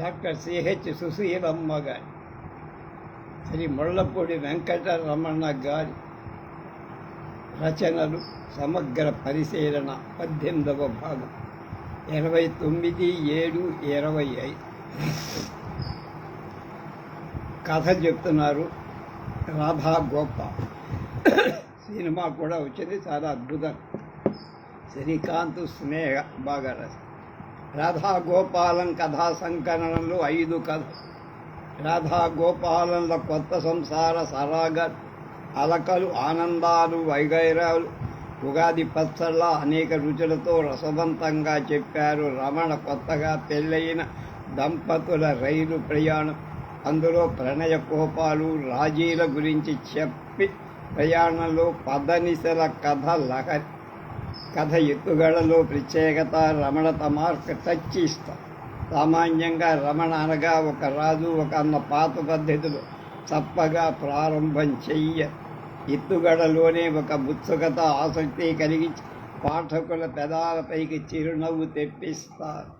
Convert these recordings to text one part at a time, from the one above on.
Doctor CH Susheelamma గారి శ్రీ ముళ్ళపూడి వెంకటరమణ గారి రచనలు సమగ్ర పరిశీలన పద్దెనిమిదవ భాగం. ఇరవై తొమ్మిది ఏడు ఇరవై ఐదు. కథ చెప్తున్నారు రాధా గోప సినిమా కూడా వచ్చింది చాలా అద్భుతం. శ్రీకాంత్ స్నేహ బాగా రాశారు రాధా గోపాలం కథా సంకలనంలో ఐదు కథ. రాధా గోపాలంల కొత్త సంసార సరాగ అలకలు ఆనందాలు వైగైరాలు ఉగాది పచ్చళ్ళ అనేక రుచులతో రసవంతంగా చెప్పారు రమణ కొత్తగా పెళ్ళైన దంపతుల రైలు ప్రయాణం. అందులో ప్రణయ కోపాలు రాజీల గురించి చెప్పి ప్రయాణంలో పదనిసల కథ లహరి కథ ఎత్తుగడలో ప్రత్యేకత రమణ మార్క్ టచ్ ఇస్తాం సామాన్యంగా రమణ అనగా ఒక రాజు ఒక అన్న పాత పద్ధతిలో చప్పగా ప్రారంభం చెయ్య. ఎత్తుగడలోనే ఒక ఉత్సుకత ఆసక్తి కలిగించి పాఠకుల పెదాలపైకి చిరునవ్వు తెప్పిస్తారు.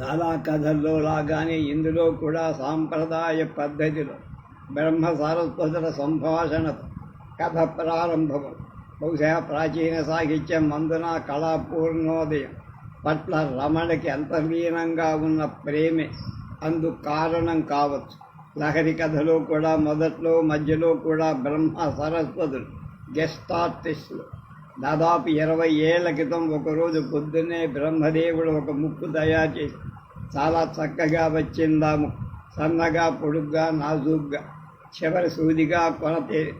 చాలా కథల్లో లాగానే ఇందులో కూడా సాంప్రదాయ పద్ధతిలో బ్రహ్మ సరస్వతుల సంభాషణతో కథ ప్రారంభమవుతుంది బహుశా ప్రాచీన సాహిత్యం మందున కళాపూర్ణోదయం పట్ల రమణకి అంతర్లీనంగా ఉన్న ప్రేమే అందు కారణం కావచ్చు. లహరి కథలో కూడా మొదట్లో మధ్యలో కూడా బ్రహ్మ సరస్వతులు గెస్ట్ ఆర్టిస్టులు దాదాపు ఇరవై ఏళ్ళ క్రితం ఒకరోజు పొద్దున్నే బ్రహ్మదేవుడు ఒక ముక్కు తయారు చేసి చాలా చక్కగా వచ్చిందాము. సన్నగా పొడుగ్గా నాజూగ్గా చివరి సూదిగా కొనతే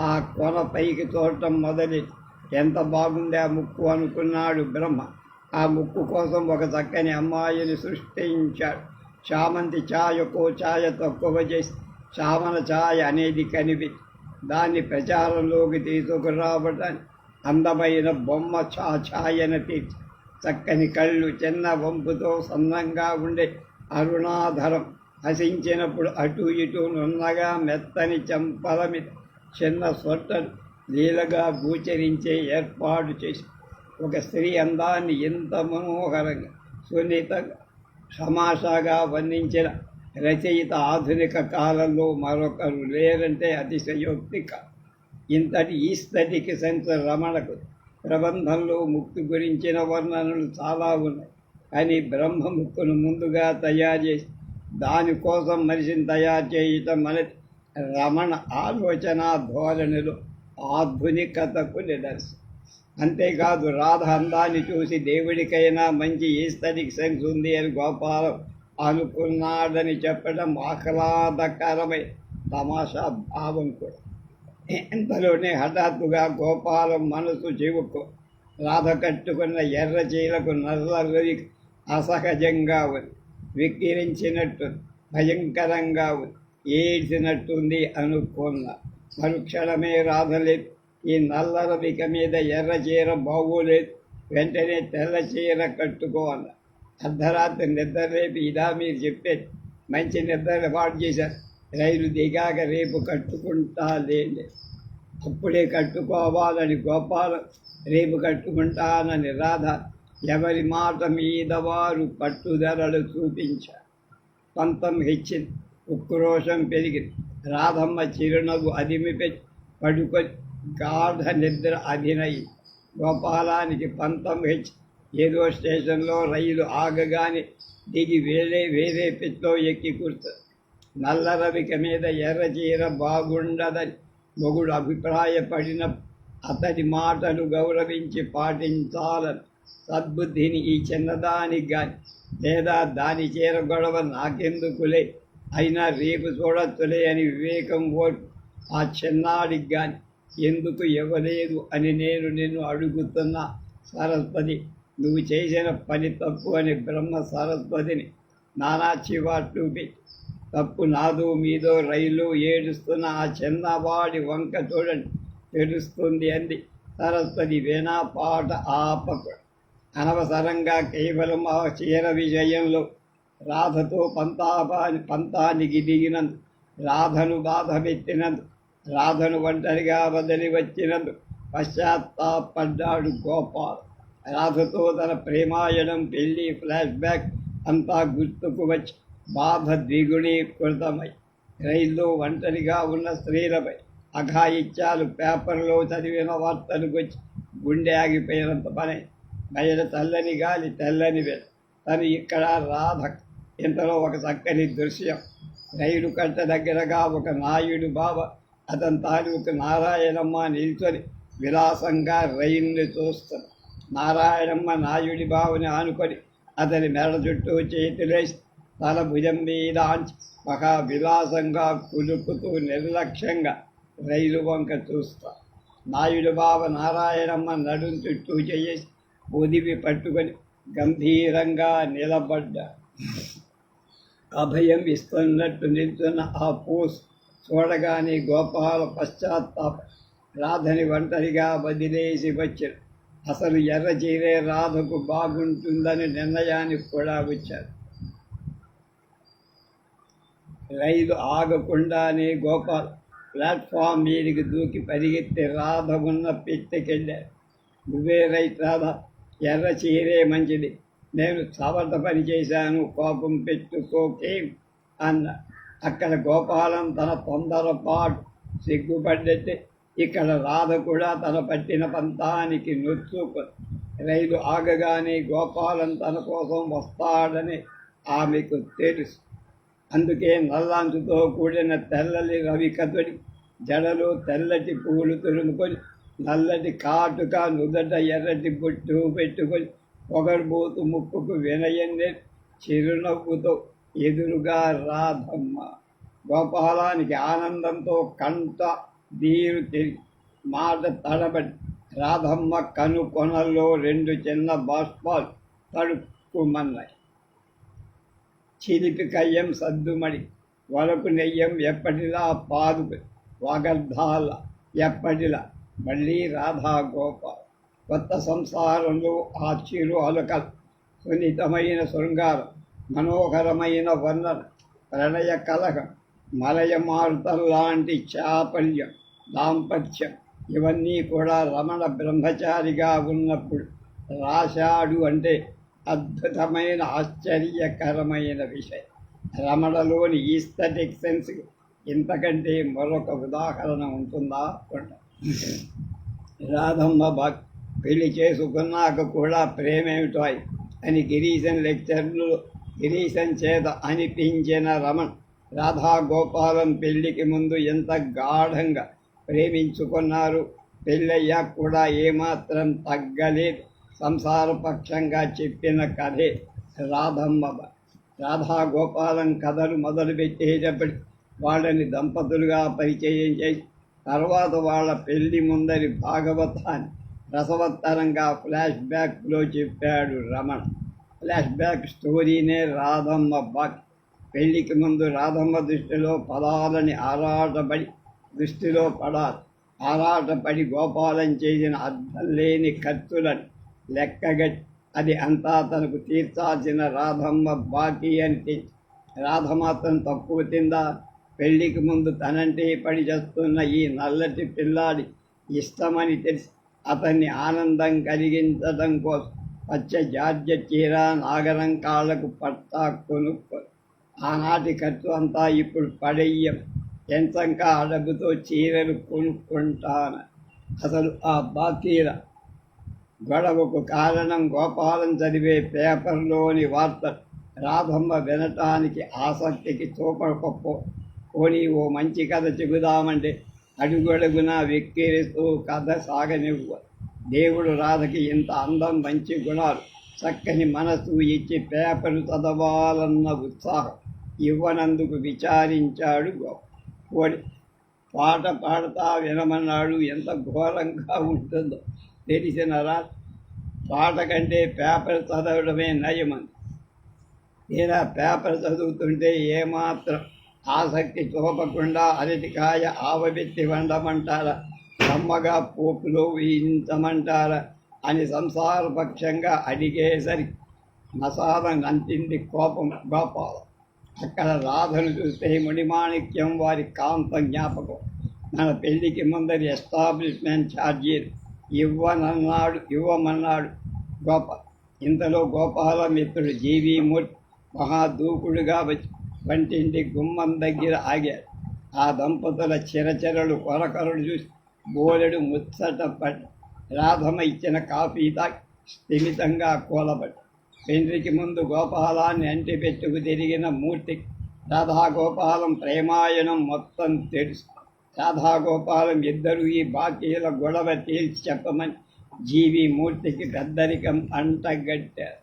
ఆ కొన పైకి చూడటం మొదలెట్టి ఎంత బాగుందే ఆ ముక్కు? అనుకున్నాడు బ్రహ్మ. ఆ ముక్కు కోసం ఒక చక్కని అమ్మాయిని సృష్టించాడు. చామంతి ఛాయకో ఛాయ తక్కువ చేసి చామన ఛాయ అనేది కనిపి దాన్ని ప్రచారంలోకి తీసుకురావడానికి అందమైన బొమ్మ చా ఛాయన తీర్చి చక్కని కళ్ళు చిన్న వంపుతో సన్నంగా ఉండే అరుణాధరం హసించినప్పుడు అటు ఇటు నున్నగా మెత్తని చంపల మీద చిన్న సొట్టలు లీలగా గోచరించే ఏర్పాటు చేసి ఒక స్త్రీ అందాన్ని ఎంత మనోహరంగా సున్నిత సమాషాగా వర్ణించిన రచయిత ఆధునిక కాలంలో మరొకరు లేరంటే అతిశయోక్తి ఇంతటి ఇంతటి ఈస్థటిక్ సంచ రమణకు ప్రబంధంలో ముక్తి గురించిన వర్ణనలు చాలా ఉన్నాయి. కానీ బ్రహ్మముక్కును ముందుగా తయారు చేసి దానికోసం మనిషిని తయారు చేయటం అనేది రమణ ఆలోచన ధోరణిలో ఆధునికతకు నిదర్శనం అంతేకాదు రాధ అందాన్ని చూసి దేవుడికైనా మంచి ఈస్థటిక్ సెన్స్ ఉంది అని గోపాలం అనుకున్నాడని చెప్పడం ఆహ్లాదకరమై తమాషా భావం కూడా. ఇంతలోనే హఠాత్తుగా గోపాలం మనసు చెవుకు రాధ కట్టుకున్న ఎర్ర చీలకు నల్లరి అసహజంగా ఉంది వికిరించినట్టు భయంకరంగా ఉంది. ఏడ్చినట్టుంది అనుకున్న. మరుక్షణమే రాధలేదు ఈ నల్ల రవిక మీద ఎర్ర చీర బాగోలేదు వెంటనే తెల్ల చీర కట్టుకోవాలి. అర్ధరాత్రి నిద్ర రేపు ఇదా మీరు చెప్పేది మంచి నిద్ర పాటు చేశారు. రైలు దిగాక రేపు కట్టుకుంటా లేండి. అప్పుడే కట్టుకోవాలని గోపాలం రేపు కట్టుకుంటానని రాధ ఎవరి మాట మీద వారు పట్టుదలలు చూపించారు. పంతం హెచ్చింది. ఉక్రోషం పెరిగింది రాధమ్మ చిరునవ్వు అదిమిపెట్టి పడుకొని గాఢ నిద్ర అధినయి. గోపాలానికి పంతం హెచ్ ఏదో స్టేషన్లో రైలు ఆగగానే దిగి వేరే వేరే పెట్లో ఎక్కి కూర్చు. నల్ల రవిక మీద ఎర్ర చీర బాగుండదని మొగుడు అభిప్రాయపడిన అతడి మాటలు గౌరవించి పాటించాలని సద్బుద్ధిని ఈ చిన్నదానికి కానీ లేదా దాని చీర గొడవ నాకెందుకులే? అయినా రేపు చూడొచ్చులే అని వివేకం ఓర్పు. ఆ చిన్నాడికి కానీ ఎందుకు ఇవ్వలేదు అని నేను నిన్ను అడుగుతున్నా సరస్వతి. నువ్వు చేసిన పని తప్పు అని బ్రహ్మ సరస్వతిని నానా చివాట్లు తప్పు నాదో మీదో రైలు ఏడుస్తున్న ఆ చిన్నవాడి వంక చూడండి తెలుస్తుంది అంది. సరస్వతి వేనా పాట ఆపకు. అనవసరంగా కేవలం ఆ చీర విజయంలో రాధతో పంతాపా పంతానికి దిగినందు రాధను బాధ పెట్టినందు రాధను ఒంటరిగా వదిలి వచ్చినందు పశ్చాత్తాపడ్డాడు గోపాల్. రాధతో తన ప్రేమాయణం పెళ్ళి ఫ్లాష్ బ్యాక్ అంతా గుర్తుకు వచ్చి బాధ ద్విగుణీకృతమై రైల్లో ఒంటరిగా ఉన్న స్త్రీలపై అఘాయిత్యాలు పేపర్లో చదివిన వార్తలు వచ్చి గుండె ఆగిపోయినంత పని. బయట తెల్లని గాలి తెల్లని తను ఇక్కడ రాధ ఇంతలో ఒక చక్కని దృశ్యం. రైలు కట్ట దగ్గరగా ఒక నాయుడు బాబ అతని తాలూకు నారాయణమ్మ నిల్చొని విలాసంగా రైలుని చూస్తాడు నారాయణమ్మ నాయుడి బాబుని ఆనుకొని అతని మెడ చుట్టూ చేతులేసి తల భుజం మీద ఆంచి మహా విలాసంగా కులుకుతూ నిర్లక్ష్యంగా రైలు వంక చూస్తా. నాయుడు బావ నారాయణమ్మ నడుం చుట్టూ చేసి ఉదివి పట్టుకొని గంభీరంగా నిలబడ్డా. అభయం ఇస్తున్నట్టు నిల్చున్న ఆ పోస్ చూడగానే గోపాల పశ్చాత్తాప రాధని ఒంటరిగా వదిలేసి వచ్చారు అసలు ఎర్ర చీరే రాధకు బాగుంటుందని నిర్ణయానికి కూడా వచ్చారు రైలు ఆగకుండానే గోపాల్ ప్లాట్ఫామ్ మీదకి దూకి పరిగెత్తి రాధ ఉన్న పెట్టెకెళ్ళారు నువ్వే రైట్ రాధ ఎర్ర చీరే మంచిది. నేను సవత పని చేశాను కోపం పెట్టుకోకే అన్న. అక్కడ గోపాలం తన తొందరపాటు సిగ్గుపడ్డట్టే ఇక్కడ రాధ కూడా తన పట్టిన పంతానికి నొచ్చుకు రైలు ఆగగానే గోపాలం తన కోసం వస్తాడని ఆమెకు తెలుసు. అందుకే నల్లాంచుతో కూడిన తెల్లని రవి జడలు తెల్లటి పూలు తురుముకొని నల్లటి కాటుక నుదట ఎర్రటి బొట్టు పెట్టుకొని పొగరుబోతు ముక్కుకు వినయందే చిరునవ్వుతో ఎదురుగా రాధమ్మ. గోపాలానికి ఆనందంతో కంట దీరు తిరిగి మాట తడబడి రాధమ్మ కను కొనల్లో రెండు చిన్న బాష్పాలు తడుక్కుమన్నాయి. చిలిపి కయ్యం సద్దుమడి వలకు నెయ్యం ఎప్పటిలా పాదు వగర్ధాల ఎప్పటిలా మళ్ళీ రాధా గోపాల్ కొత్త సంసారంలో ఆ చిరు అలకలు సున్నితమైన శృంగారం మనోహరమైన వర్ణన ప్రణయ కలహం మలయ లాంటి చాపల్యం దాంపత్యం ఇవన్నీ కూడా రమణ బ్రహ్మచారిగా ఉన్నప్పుడు రాశాడు అంటే అద్భుతమైన ఆశ్చర్యకరమైన విషయం. రమణలోని ఈస్థెటిక్ సెన్స్ ఇంతకంటే మరొక ఉదాహరణ ఉంటుందా? అనుకుంటా రాధమ్మ భక్ పెళ్ళి చేసుకున్నాక కూడా ప్రేమేమిటాయి? అని గిరీశన్ లెక్చర్లు గిరీశన్ చేత అనిపించిన రమణ్ రాధాగోపాలం పెళ్ళికి ముందు ఎంత గాఢంగా ప్రేమించుకున్నారు? పెళ్ళయ్యాక కూడా ఏమాత్రం తగ్గలేదు. సంసారపక్షంగా చెప్పిన కథే రాధమ్మ రాధాగోపాలం కథలు మొదలుపెట్టేటప్పటి వాళ్ళని దంపతులుగా పరిచయం చేసి తర్వాత వాళ్ళ పెళ్ళి ముందరి భాగవతాన్ని రసవత్తరంగా ఫ్లాష్ బ్యాక్లో చెప్పాడు రమణ. ఫ్లాష్ బ్యాక్ స్టోరీనే రాధమ్మ బాక్. పెళ్ళికి ముందు రాధమ్మ దృష్టిలో పదాలని ఆరాటపడి దృష్టిలో పడాలి. ఆరాటపడి గోపాలం చేసిన అర్థం లేని ఖర్చులను లెక్కగట్టి అది అంతా తనకు తీర్చాల్సిన రాధమ్మ బాకీ అని తెచ్చి రాధ మాత్రం తక్కువ తిందా? పెళ్ళికి ముందు తనంటే పడి చేస్తున్న ఈ నల్లటి పిల్లాడి ఇష్టమని తెలిసి అతన్ని ఆనందం కలిగించడం కోసం పచ్చ జార్జ చీర నాగరం కాళ్ళకు పట్టా కొనుక్కు. ఆనాటి ఖర్చు అంతా ఇప్పుడు పడేయం ఎంతంకా అడగుతో చీరలు కొనుక్కుంటాను. అసలు ఆ బాకీల గొడవకు కారణం గోపాలం చదివే పేపర్లోని వార్త రాధమ్మ వినటానికి ఆసక్తికి చూపకపో. పోనీ ఓ మంచి కథ చెబుదామంటే అడుగడుగున వెక్కిరిస్తూ కథ సాగనివ్వ. దేవుడు రాధకి ఇంత అందం మంచి గుణాలు. చక్కని మనసు ఇచ్చి పేపరు చదవాలన్న ఉత్సాహం. ఇవ్వనందుకు విచారించాడు కోడి పాట పాడతా వినమన్నాడు. ఎంత ఘోరంగా ఉంటుందో తెలిసినరా పాట కంటే పేపర్ చదవడమే నయమని తీరా పేపర్ చదువుతుంటే ఏమాత్రం ఆసక్తి చూపకుండా అరటికాయ ఆవబెత్తి వండమంటారా. కమ్మగా పోపులో వేయించమంటారా. అని సంసారపక్షంగా అడిగేసరికి మసాలం అంతింది కోపం గోపాల. అక్కడ రాధను చూస్తే మునిమాణిక్యం వారి కాంత జ్ఞాపకం. మన పెళ్ళికి ముందరి ఎస్టాబ్లిష్మెంట్ ఛార్జీలు ఇవ్వనన్నాడు ఇవ్వమన్నాడు గోప. ఇంతలో గోపాల మిత్రుడు జీవీమూర్తి మహాదూకుడుగా వచ్చి వంటింటి గుమ్మం దగ్గర ఆగాడు ఆ దంపతుల చిరచరలు కొరకరలు చూసి బోలెడు ముచ్చట పడి రాధమ్మ ఇచ్చిన కాఫీ తాగి స్థిమితంగా కూలబడి పెండ్రికి ముందు గోపాలాన్ని అంటి పెట్టుకు తిరిగిన మూర్తి రాధాగోపాలం ప్రేమాయణం మొత్తం తెలుసు. రాధాగోపాలం ఇద్దరు ఈ బాకీల గొడవ తేల్చి చెప్పమని జీవి మూర్తికి పెద్దరికం అంటగట్టారు.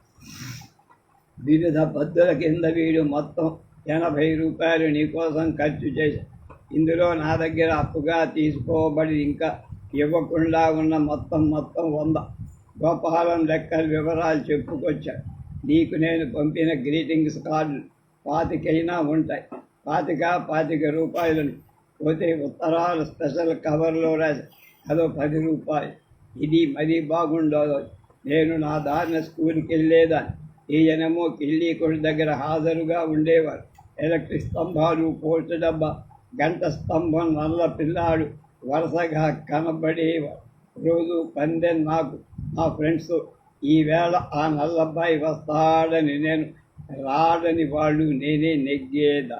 వివిధ పద్ధుల కింద వీడు మొత్తం ఎనభై రూపాయలు నీకోసం ఖర్చు చేశా. ఇందులో నా దగ్గర అప్పుగా తీసుకోబడి ఇంకా ఇవ్వకుండా ఉన్న మొత్తం మొత్తం వంద. గోపాలం లెక్కల వివరాలు చెప్పుకొచ్చా. నీకు నేను పంపిన గ్రీటింగ్స్ కార్డులు పాతికైనా ఉంటాయి. పాతిక పాతిక రూపాయలని. పోతే ఉత్తరాలు స్పెషల్ కవర్లో రాసి అదో పది రూపాయలు. ఇది మరీ బాగుండదు. నేను నా దారిన స్కూల్కి వెళ్ళేదాన్ని ఈయనేమో కిళ్ళికొడి దగ్గర హాజరుగా ఉండేవారు ఎలక్ట్రిక్ స్తంభాలు పోల్చ డబ్బా గంట స్తంభం నల్ల పిల్లాడు వరుసగా కనబడేవారు రోజు పందెం నాకు మా ఫ్రెండ్స్ ఈవేళ ఆ నల్లబ్బాయి వస్తాడని నేను రాడని వాళ్ళు నేనే నెగ్గేదా.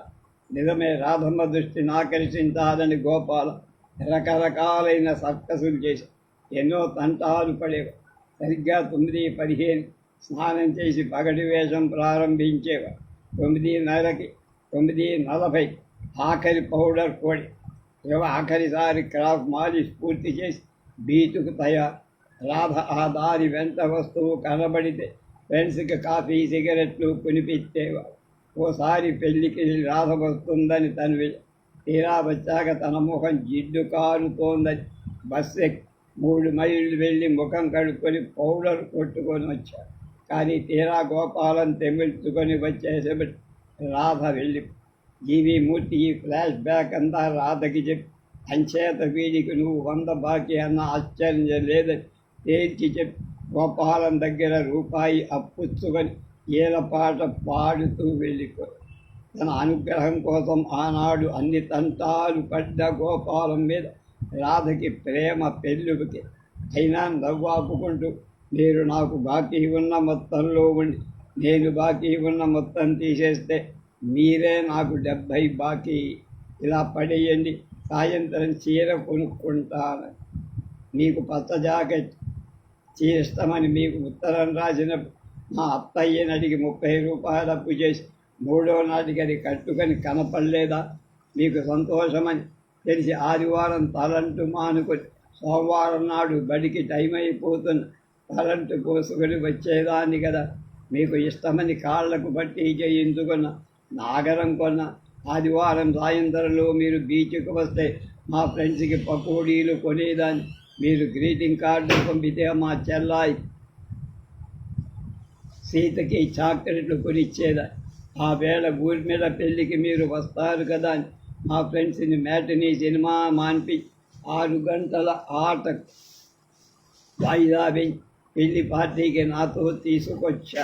నిజమే రాధమ్మ దృష్టిని ఆకర్షించాలని గోపాల రకరకాలైన సర్కసులు చేసి ఎన్నో తంటాలు పడేవారు సరిగ్గా తొమ్మిది పదిహేను స్నానం చేసి పగటి వేషం ప్రారంభించేవారు తొమ్మిదిన్నరకి తొమ్మిది నలభై ఆఖరి పౌడర్ కోడి ఇవ ఆఖరిసారి క్రాఫ్ మాలిష్ పూర్తి చేసి బీచుకు తయారు రాధ ఆ దారి వెంట వస్తువు కనబడితే ఫ్రెండ్స్కి కాఫీ సిగరెట్లు కొనిపించేవారు. ఓసారి పెళ్ళికి రాధ వస్తుందని తను వెళ్ళి తీరా వచ్చాక తన ముఖం జిడ్డు కారుతోందని బస్సు మూడు మైళ్ళు వెళ్ళి ముఖం కడుక్కొని పౌడర్ కొట్టుకొని వచ్చాడు. కానీ తీరా గోపాలం తెమిల్చుకొని వచ్చేసేపటి రాధ వెళ్ళి జీవి మూర్తి ఈ ఫ్లాష్ బ్యాక్ అంతా రాధకి చెప్పి అంచేత వీడికి నువ్వు వంద బాకీ అన్న ఆశ్చర్యం లేదని తేల్చి చెప్పి గోపాలం దగ్గర రూపాయి అప్పుచ్చుకొని ఏలపాట పాడుతూ వెళ్ళిపో. తన అనుగ్రహం కోసం ఆనాడు అన్ని తంటాలు పడ్డ గోపాలం మీద రాధకి ప్రేమ పెళ్ళుకి అయినా నవ్వాపుకుంటూ మీరు నాకు బాకీ ఉన్న మొత్తంలో ఉండి నేను బాకీ ఉన్న మొత్తం తీసేస్తే మీరే నాకు డెబ్భై బాకీ. ఇలా పడేయండి. సాయంత్రం చీర కొనుక్కుంటాను. మీకు పచ్చ జాకెట్ చీర ఇష్టమని మీకు ఉత్తరం రాసిన మా అత్తయ్యని అడిగి ముప్పై రూపాయలు అప్పు చేసి మూడో నాటికి అది కట్టుకొని కనపడలేదా? మీకు సంతోషమని తెలిసి ఆదివారం తలంటు మానుకొని సోమవారం నాడు బడికి టైం అయిపోతున్న తలంటు కోసుకొని వచ్చేదాన్ని కదా. మీకు ఇష్టమని కాళ్ళకు పట్టి చేయించుకున్న నాగరం కొన్న ఆదివారం సాయంత్రంలో మీరు బీచ్కి వస్తే మా ఫ్రెండ్స్కి పకోడీలు కొనేదాన్ని. మీరు గ్రీటింగ్ కార్డు పంపితే మా చెల్లాయి సీతకి చాక్లెట్లు కొనిచ్చేదా ఆ వేళ ఊరి మీద పెళ్ళికి మీరు వస్తారు కదా అని మా ఫ్రెండ్స్ని మ్యాట్ని సినిమా మాన్పి ఆరు గంటల ఆట వాయిదా పెళ్ళి పార్టీకి నాతో తీసుకొచ్చా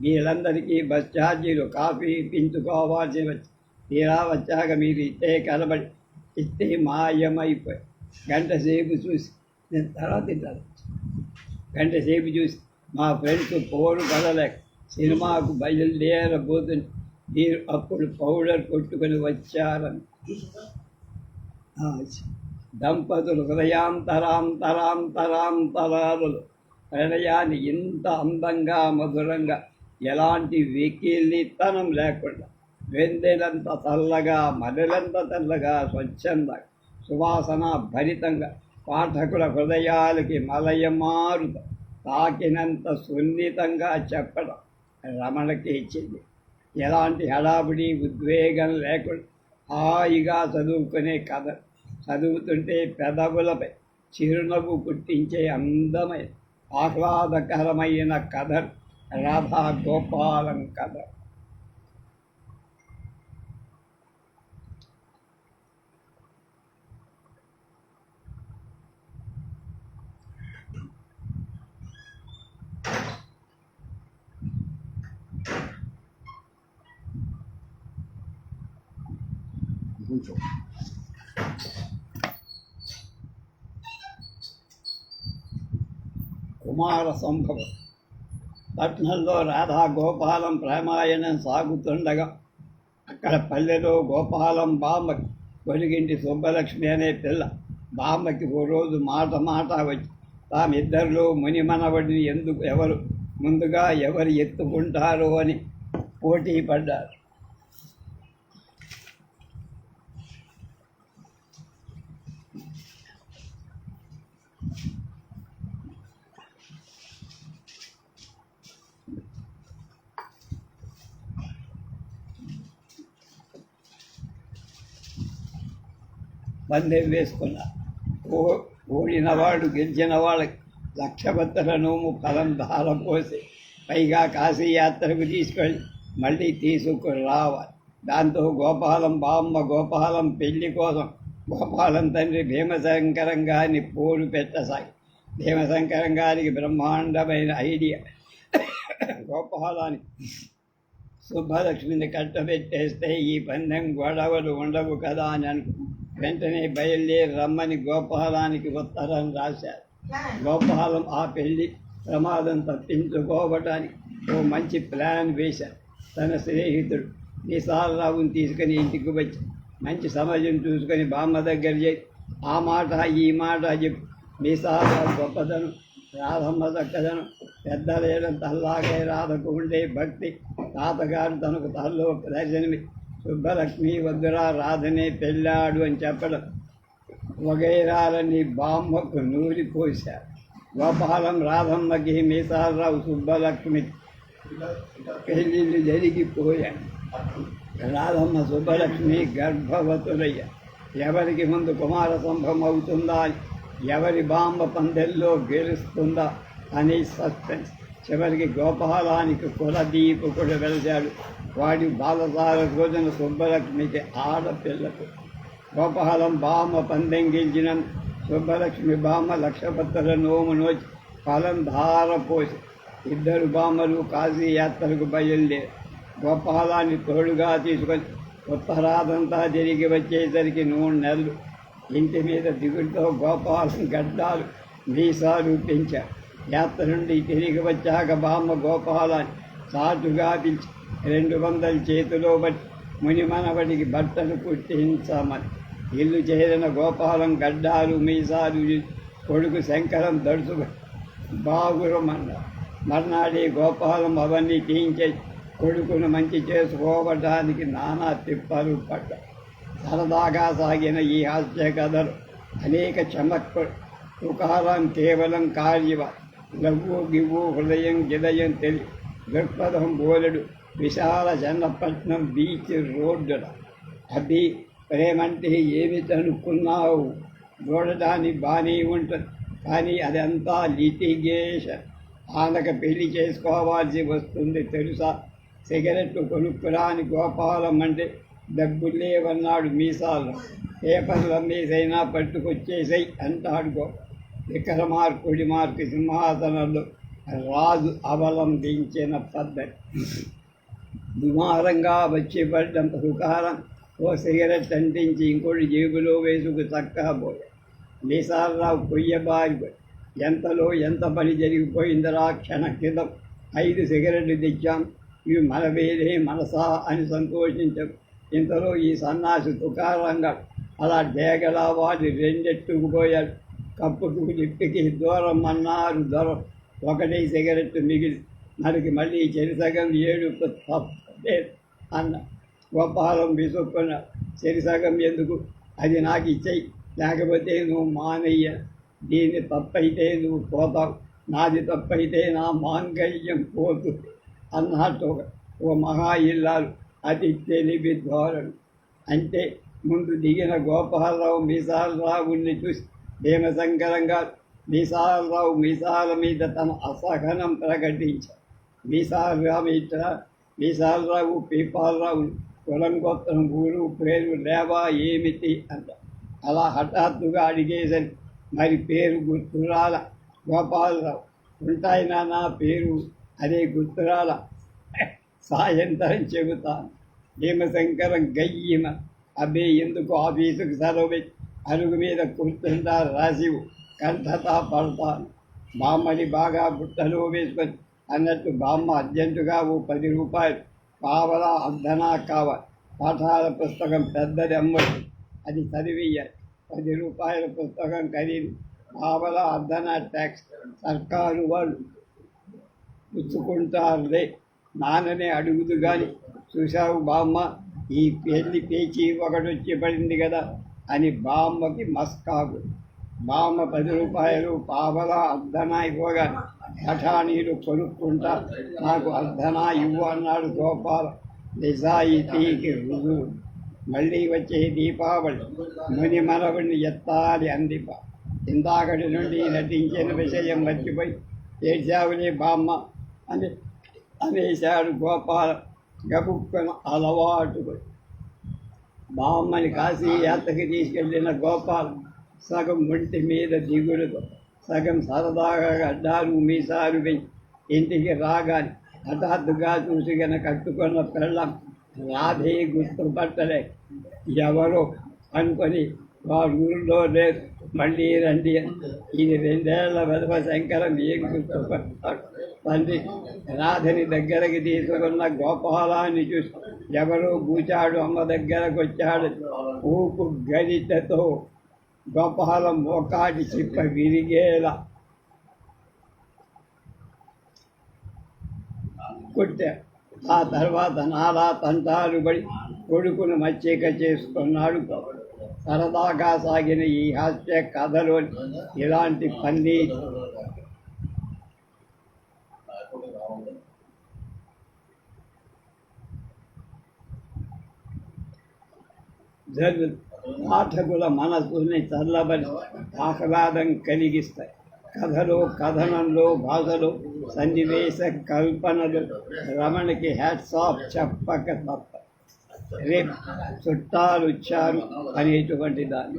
వీళ్ళందరికీ బస్ ఛార్జీలు కాఫీ పెంచుకోవాల్సి వచ్చి తీరా వచ్చాక మీరు ఇట్టే కలబడి ఇట్టే మాయమైపోయి గంట సేపు చూసి నేను తర్వాత తింటాను. గంట సేపు చూసి మా ఫ్రెండ్స్ పోరు కదలేక సినిమాకు బయలుదేరబోతుంది మీరు అప్పుడు పౌడర్ కొట్టుకొని వచ్చారని. దంపతులు హృదయాంతరాంతరాంతరాంతరాలు ప్రణయాన్ని ఇంత అందంగా మధురంగా ఎలాంటి వికీలితనం లేకుండా వెందెలంత చల్లగా మదలంత తెల్లగా స్వచ్ఛందంగా సువాసన భరితంగా పాఠకుల హృదయాలకి మలయమారుత తాకినంత సున్నితంగా చెప్పడం రమణకి ఇచ్చింది. ఎలాంటి హడాబుడి ఉద్వేగం లేకుండా హాయిగా చదువుకునే కథ చదువుతుంటే పెదవులపై చిరునవ్వు పుట్టించే అందమైన ఆహ్లాదకరమైన కథ రాధా గోపాలం కథ కొంచెం కుమార సంభవం పట్నంలో రాధా గోపాలం ప్రేమాయణం సాగుతుండగా అక్కడ పల్లెలో గోపాలం బామ్మ కొలిగింటి సుబ్బలక్ష్మి అనే పిల్ల బామ్మకి ఓ రోజు మాట మాట వచ్చి తామిద్దరిలో ముని మనవడిని ఎందుకు ఎవరు? ముందుగా ఎవరు ఎత్తుకుంటారో అని పోటీ పడ్డారు. పందెం వేసుకున్నారు ఓ ఓడినవాడు గెలిచిన వాళ్ళకి లక్షబత్తల నోము ఫలం దారం పోసి పైగా కాశీయాత్రకు తీసుకెళ్ళి మళ్ళీ తీసుకుని రావాలి. దాంతో గోపాలం బామ్మ గోపాలం పెళ్ళి కోసం గోపాలం తండ్రి భీమశంకరం గారిని పోరు పెట్టసాగి భీమశంకరం గారికి బ్రహ్మాండమైన ఐడియా. గోపాలాన్ని సుబ్బలక్ష్మిని కట్టబెట్టేస్తే ఈ పందెం గొడవలు ఉండవు కదా అని అనుకుంటున్నాను వెంటనే బయలుదేరి రమ్మని గోపాలానికి ఉత్తరం రాశారు. గోపాలం ఆ పెళ్ళి ప్రమాదం తప్పించుకోవటానికి ఓ మంచి ప్లాన్ వేశారు. తన స్నేహితుడు నిసారరావుని తీసుకుని ఇంటికి వచ్చి మంచి సమాజం చూసుకొని బామ్మ దగ్గర చేయి. ఆ మాట ఈ మాట చెప్పి. నిసారరావు గొప్పదనం రాధమ్మ చక్కదనం పెద్దలేడం తల్లాగే రాధకు ఉండే భక్తి. తాతగారు తనకు తల్లో దర్శనమి సుబ్బలక్ష్మి వద్దురా రాధనే పెళ్ళాడు అని చెప్పడం. వగైరాలని బామ్మకు నూరి పోశారు. గోపాలం రాధమ్మకి మీసాలరావు సుబ్బలక్ష్మి పెళ్ళిళ్ళు జరిగిపోయాను రాధమ్మ సుబ్బలక్ష్మి గర్భవతులయ్య. ఎవరికి ముందు కుమార సంభవం అవుతుందా? అని ఎవరి బాంబ పందెల్లో గెలుస్తుందా? అని సస్పెన్స్ చివరికి గోపాలానికి కులదీపకుడు వెలిశాడు. వాడి బాలసార రోజున సుబ్బలక్ష్మికి ఆడపిల్లకు. గోపాలం బామ పందెం గెలిచిన సుబ్బలక్ష్మి బామ్మ లక్షపత్ర నోము నోచి ఫలం ధార పోసి ఇద్దరు బామలు కాశీ యాత్రకు బయలుదేరి గోపాలాన్ని తోడుగా తీసుకొని ఉత్తరాదంతా తిరిగి వచ్చేసరికి నూనె నెలలు. ఇంటి మీద దిగుడుతో గోపాలం గడ్డాలు మీసాలు పెంచారు యాత్ర నుండి తిరిగి వచ్చాక బామ్మ గోపాలాన్ని సాటుగా పిలిచి రెండు వందల చేతిలో బట్టి ముని మనవడికి బట్టలు కుట్టించమని ఇల్లు చేరిన గోపాలం గడ్డాలు మీసాలు కొడుకు శంకరం దడుసు బాగురమన్న మర్నాడే గోపాలం అవన్నీ తీయించే కొడుకును మంచి చేసుకోవడానికి నానా తిప్పలు పడ్డ. సరదాగా సాగిన ఈ హాస్య కథలు అనేక చమక్కు తుకారం కేవలం కార్యవ నవ్వు గివ్వు హృదయం గిదయం తెలి దృక్పథం బోలెడు విశాల చన్నపట్నం బీచ్ రోడ్డుల అభి ప్రేమంటే ఏమి తనుకున్నావు? చూడటానికి బాగానే ఉంటుంది కానీ అదంతా లిటిగేషన్. ఆనక పెళ్ళి చేసుకోవాల్సి వస్తుంది తెలుసా? సిగరెట్లు కొనుక్కురాని గోపాలం అంటే డబ్బులు లేవన్నాడు మీసాలు. పేపర్ల అమ్మేసైనా పట్టుకొచ్చేసాయి అంటాడు గో విక్రమార్కుడి మార్కు సింహాసనంలో రాజు అవలంబించిన పద్ధతి. దుమారంగా వచ్చి పడ్డం సుకారం ఓ సిగరెట్ అంటించి ఇంకోటి జేబులో వేసుకు చక్కగా పోయాడు మీసాలరావు కొయ్యబారిపోయి ఎంతలో ఎంత పని జరిగిపోయిందిరా క్షణ క్రితం? ఐదు సిగరెట్లు తెచ్చాం ఇవి మన వేరే మనసా అని సంతోషించాం ఇంతలో ఈ సన్నాసి తుకారంగా అలా డేగలా వాడి రెండెట్టుకుపోయాడు కప్పుకు లిప్పికి దూరం అన్నారు దూరం ఒకటే సిగరెట్ మిగిలి మనకి మళ్ళీ చెరిసగం ఏడు అన్న. గోపాలం విసుక్కున్న చెరిసగం ఎందుకు? అది నాకు ఇచ్చేయి. లేకపోతే నువ్వు మానయ్య. దీని తప్పైతే నువ్వు పోతావు. నాది తప్పైతే నా మాంగళ్యం పోతు అన్నట్టు ఒక ఓ మహా ఇల్లాలు అతి తెలివి ధోరణి. అంటే ముందు దిగిన గోపాలరావు మిసాలరావుని చూసి భీమశంకరంగా మీసాలరావు మీసాల మీద తన అసహనం ప్రకటించారు మీసాలరావు ఇట్లా మీసాలరావు పీపాలరావు కులం గొప్పం ఊరు పేరు లేవా ఏమిటి అంట. అలా హఠాత్తుగా అడిగేసరి మరి పేరు గుర్తురాల గోపాలరావు. ఉంటాయి నా పేరు అదే గుర్తురాల. సాయంత్రం చెబుతాను. భీమశంకరం గయ్యమ అబ్బే ఎందుకు ఆఫీసుకు సెలవు అరుగు మీద కూర్చుంటారు రాసివు కంఠతా పడతాను బామ్మని బాగా బుట్టలు వేసుకొని అన్నట్టు బామ్మ అర్జెంటుగా ఓ పది రూపాయలు పావలా అర్ధనా కావాలి పాఠాల పుస్తకం పెద్దది అమ్మడు అది చదివియ్యాలి. పది రూపాయల పుస్తకం ఖరీదు. పావలా అర్ధనా ట్యాక్స్ సర్కారు వాళ్ళు పుచ్చుకుంటారులే. నాన్ననే అడుగుదు కానీ చూశావు బామ్మ? ఈ పెళ్ళి పేచి వచ్చి పడింది కదా. అని బామ్మకి మస్కాకు బామ్మ పది రూపాయలు పావల అర్ధనా ఇవ్వగా పఠానీలు కొనుక్కుంటా నాకు అర్ధనా ఇవ్వు అన్నాడు గోపాల. నిజాయితీకి రుజువు. మళ్ళీ వచ్చే దీపావళి. ముని మనవుని ఎత్తాలి అందిప ఇందాకటి నుండి నటించిన విషయం మర్చిపోయి ఏడ్చావులే బామ్మ అని అనేశాడు గోపాల. గబుక్కున మా బామ్మని కాశీ యాత్రకి తీసుకెళ్ళిన గోపాల్ సగం ఒంటి మీద దిగులుతో సగం సరదాగా అడ్డాలు మీసాలు వెయ్యి ఇంటికి రాగానే హఠాత్తుగా చూసిగన కట్టుకున్న పెళ్ళం రాధే గుర్తుపట్టలే. ఎవరో అనుకొని మా ఊళ్ళో లేదు మళ్ళీ రండి. ఇది రెండేళ్ళ వెధవ శంకరం ఏం గుర్తుపడతాడు తండ్రి రాధని దగ్గరకి తీసుకున్న గోపాలాన్ని చూసి ఎవరో కూచాడు అమ్మ దగ్గరకు వచ్చాడు ఊపు గరిటతో గోపాలం మోకాటి చిప్ప విరిగేలా. కొట్టా. ఆ తర్వాత నాలా తంటాలు పడి కొడుకును మచ్చిక చేసుకున్నాడు సరదాగా సాగిన ఈ హాస్య కథలు ఇలాంటి పన్ని పాఠకుల మనసుని చల్లబడి ఆహ్లాదం కలిగిస్తాయి. కథలు కథనంలో భాషలు సన్నివేశ కల్పనలు రమణకి హ్యాట్స్ ఆఫ్ చెప్పక తప్ప రేపు చుట్టాలు వచ్చారు అనేటువంటి దాన్ని.